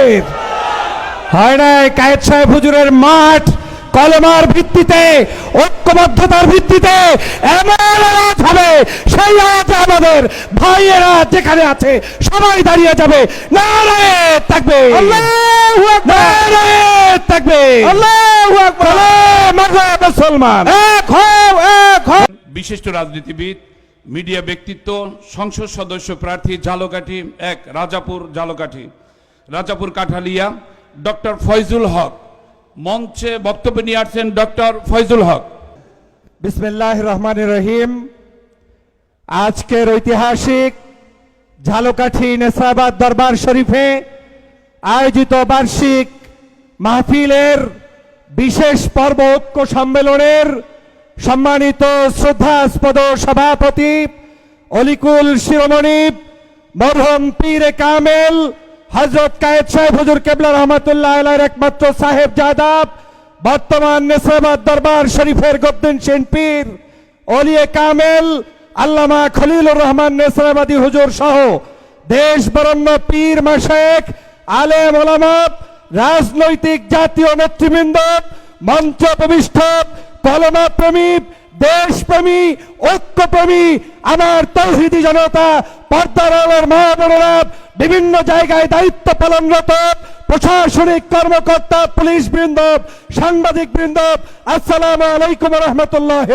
তাকবীর হয় নাই কায়েদ সাহেব হুজুরের মাঠ কলমার ভিত্তিতে ঐক্যবদ্ধতার ভিত্তিতে এমন আওয়াজ হবে সেই আওয়াজে আমাদের ভাইয়েরা যেখানে আছে সবাই দাঁড়িয়ে যাবে। নারে থাকবে থাকবে মুসলমান। বিশিষ্ট রাজনীতিবিদ মিডিয়া ব্যক্তিত্ব সংসদ সদস্য প্রার্থী ঝালকাঠি এক রাজাপুর ঝালকাঠি রাজাপুর কাঠালিয়া, ডক্টর ফয়জুল হক। মঞ্চে বক্তব্য নিয়ে আসছেন ডক্টর ফয়জুল হক। বিসমিল্লাহ রহমান রহিম। আজকের ঐতিহাসিক ঝালকাঠি নেসাবাদ দরবার শরীফে আয়োজিত বার্ষিক মাহফিলের বিশেষ পর্ব ঐক্য সম্মেলনের সম্মানিত শ্রদ্ধাস্পদ সভাপতি অলিকুল শিরোমণি মরহম পীরে কামেল হজরত কায়েদ সাহেব হুজুর কেবলা রহমতুল্লাহ আলাইহির একমাত্র সাহেব জাদাব বর্তমান নেসরাবাদ দরবার শরীফের গদ্দিন সেন পীর অলিয়ে কামেল, আল্লামা খলিলুর রহমান নেসরাবাদী হুজুর সহ দেশ বরণ্য পীর মাশেক আলেম ওলামা, রাজনৈতিক জাতীয় নেতৃবৃন্দ, মঞ্চ প্রবিষ্ট কলমা প্রেমী দেশপ্রেমী, ঐক্যপ্রেমী আমার তৌহিদি জনতা, পর্দার মা বিভিন্ন জায়গায় দায়িত্ব পালনরত প্রশাসনিক কর্মকর্তা, পুলিশ বৃন্দ, সাংবাদিক বৃন্দ, আসসালামু আলাইকুম রহমতুল্লাহ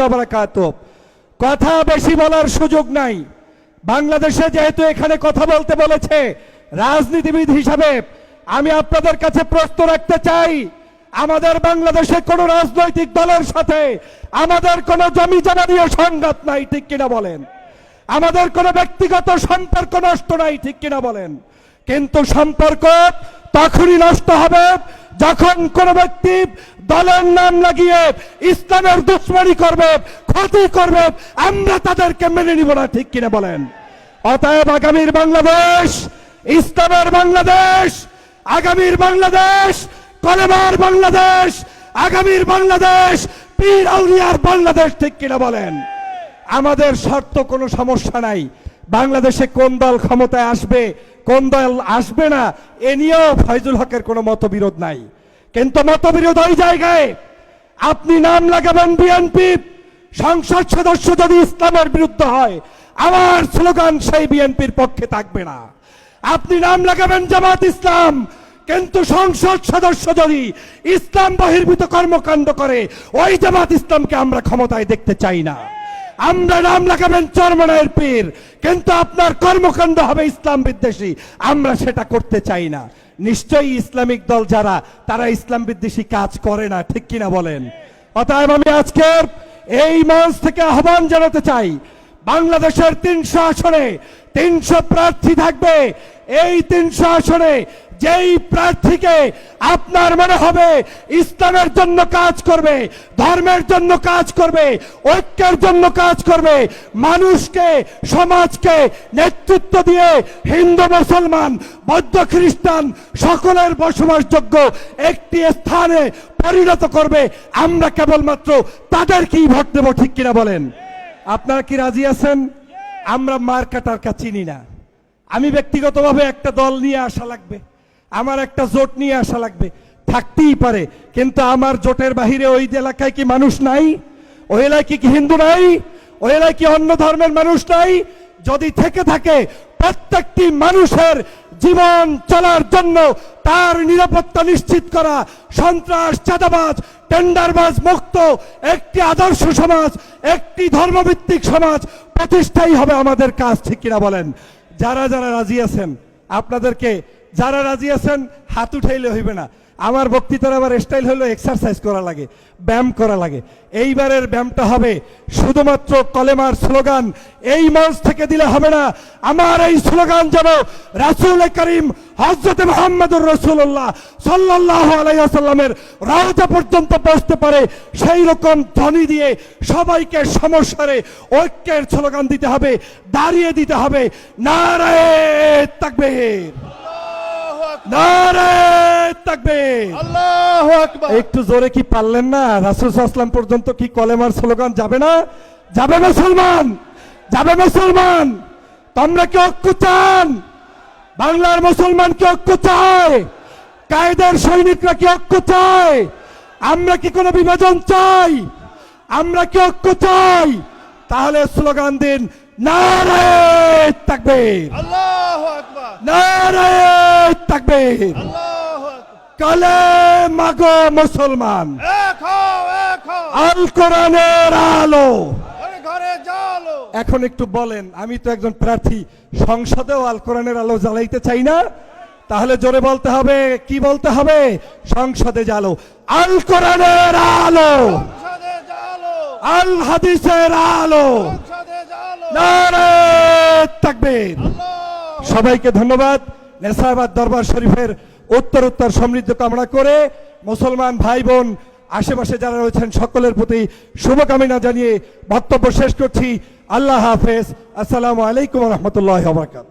কথা বেশি বলার সুযোগ নাই। বাংলাদেশে যেহেতু এখানে কথা বলতে বলেছে রাজনীতিবিদ হিসাবে, আমি আপনাদের কাছে প্রশ্ন রাখতে চাই, আমাদের বাংলাদেশে কোন রাজনৈতিক দলের সাথে আমাদের কোন জমি জমা নিয়ে সংঘাত নাই, ঠিক কিনা বলেন? আমাদের কোনো ব্যক্তিগত সম্পর্ক নষ্ট নাই, ঠিক কিনা বলেন? কিন্তু সম্পর্ক তখনই নষ্ট হবে যখন কোন ব্যক্তি দলের নাম লাগিয়ে ইসলামের দুশ্মনী করবে, ক্ষতি করবে, আমরা তাদেরকে মেনে নিব না, ঠিক কিনা বলেন? অতএব আগামীর বাংলাদেশ, ইসলামের বাংলাদেশ, আগামীর বাংলাদেশ, কলেমার বাংলাদেশ, আগামীর বাংলাদেশ, পীর আউলিয়ার বাংলাদেশ, ঠিক কিনা বলেন? আমাদের শর্ত কোনো সমস্যা নাই। বাংলাদেশে কোন দল ক্ষমতায় আসবে, কোন দল আসবে না, এ নিয়েও ফয়জুল হকের কোনো মতবিরোধ নাই। কিন্তু মতবিরোধ ওই জায়গায়, আপনি নাম লাগাবেন বিএনপি, সংসদ সদস্য যদি ইসলামের বিরুদ্ধে হয়, আমার স্লোগান সেই বিএনপির পক্ষে থাকবে না। আপনি নাম লাগাবেন জামাত ইসলাম, কিন্তু সংসদ সদস্য যদি ইসলাম বহির্ভূত কর্মকাণ্ড করে, ওই জামাত ইসলামকে আমরা ক্ষমতায় দেখতে চাই না। আমরা নাম লাগাবেন চরমনায়ের পীর। কিন্তু আপনার কর্মকাণ্ড হবে ইসলাম বিদ্বেষী। আমরা সেটা করতে চাই না। নিশ্চয়ই ইসলামিক দল যারা, তারা ইসলাম বিদ্বেষী কাজ করে না, ঠিক কিনা বলেন? অতএব আমি আজকে এই মঞ্চ থেকে আহ্বান জানাতে চাই, বাংলাদেশের তিনশো আসনে তিনশো প্রার্থী থাকবে। এই তিনশো আসনে যেই প্রার্থীকে আপনার মনে হবে ইসলামের জন্য কাজ করবে, ধর্মের জন্য কাজ করবে, ঐক্যের জন্য কাজ করবে, মানুষকে, সমাজকে নেতৃত্ব দিয়ে হিন্দু, মুসলমান, বৌদ্ধ, খ্রিস্টান সকলের বসবাসযোগ্য একটি স্থানে পরিণত করবে। আমরা কেবলমাত্র তাদেরকেই ভোট দেবো, ঠিক কিনা বলেন? আপনারা কি রাজি আছেন? আমরা মার্কা টার্কা চিনি না। আমি ব্যক্তিগতভাবে একটা দল নিয়ে আসা লাগবে। আমার একটা জোট নিয়ে আসা লাগবে। থাকতেই পারে, কিন্তু আমার জোটের বাহিরে ওই এলাকায় কি মানুষ নাই? ওই এলাকায় কি হিন্দু নাই? ওই এলাকায় কি অন্য ধর্মের মানুষ নাই? যদি থেকে থাকে, প্রত্যেকটি মানুষের জীবন চলার জন্য তার নিরাপত্তা নিশ্চিত করা, সন্ত্রাস, চাঁদাবাজ, টেন্ডারবাজ মুক্ত একটি আদর্শ সমাজ, একটি ধর্মভিত্তিক সমাজ প্রতিষ্ঠাই হবে আমাদের কাজ, ঠিক কিনা বলেন? যারা যারা রাজি আছেন, আপনাদেরকে যারা রাজি আছেন, হাত উঠাইলে হইবে না। আমার বক্তৃতার আবার স্টাইল হলো এক্সারসাইজ করা লাগে, ব্যায়াম করা লাগে। এইবারের ব্যায়ামটা হবে শুধুমাত্র কলেমার স্লোগান, এই মঞ্চ থেকে দিলে হবে না। আমার এই স্লোগান যেন রাসুল করিম হজরত মোহাম্মদুর রসুল্লাহ সাল্লাহ আলাইসাল্লামের রাজা পর্যন্ত পৌঁছতে পারে, সেই রকম ধ্বনি দিয়ে সবাইকে সমস্যারে ঐক্যের স্লোগান দিতে হবে, দাঁড়িয়ে দিতে হবে। নারায় থাকবে নারায় থাকবে আল্লাহু আকবার একটু জোরে কি পারলেন না? রাসুল আসলাম পর্যন্ত কি কলেমার স্লোগান যাবে না? যাবে মুসলমান! যাবে মুসলমান! তোমরা কি ঐক্য চান? বাংলার মুসলমান কি ঐক্য চায়? কায়দার সৈনিকরা কি ঐক্য চায়? আমরা কি কোনো বিভাজন চাই? আমরা কি ঐক্য চাই? তাহলে স্লোগান দিন নারে থাকবে আল্লাহু আকবার। নারে থাকবে। কালে মাগো মুসলমান। আল কোরআনের আলো। এখন একটু বলেন আমি তো একজন প্রার্থী সংসদেও আল কোরআনের আলো জ্বালাইতে চাই না। তাহলে জোরে বলতে হবে কি বলতে হবে? সংসদে জ্বালো। আল কোরআনের আলো। আল হাদিসের আলো। তাকবীর। সবাইকে ধন্যবাদ। নেসাবাদ দরবার শরীফের উত্তর উত্তর সমৃদ্ধ কামনা করে মুসলমান ভাই বোন আশেপাশে যারা রয়েছেন সকলের প্রতি শুভকামনা জানিয়ে বক্তব্য শেষ করছি। আল্লাহ হাফেজ। আসসালামু আলাইকুম রহমতুল্লাহ বারকাত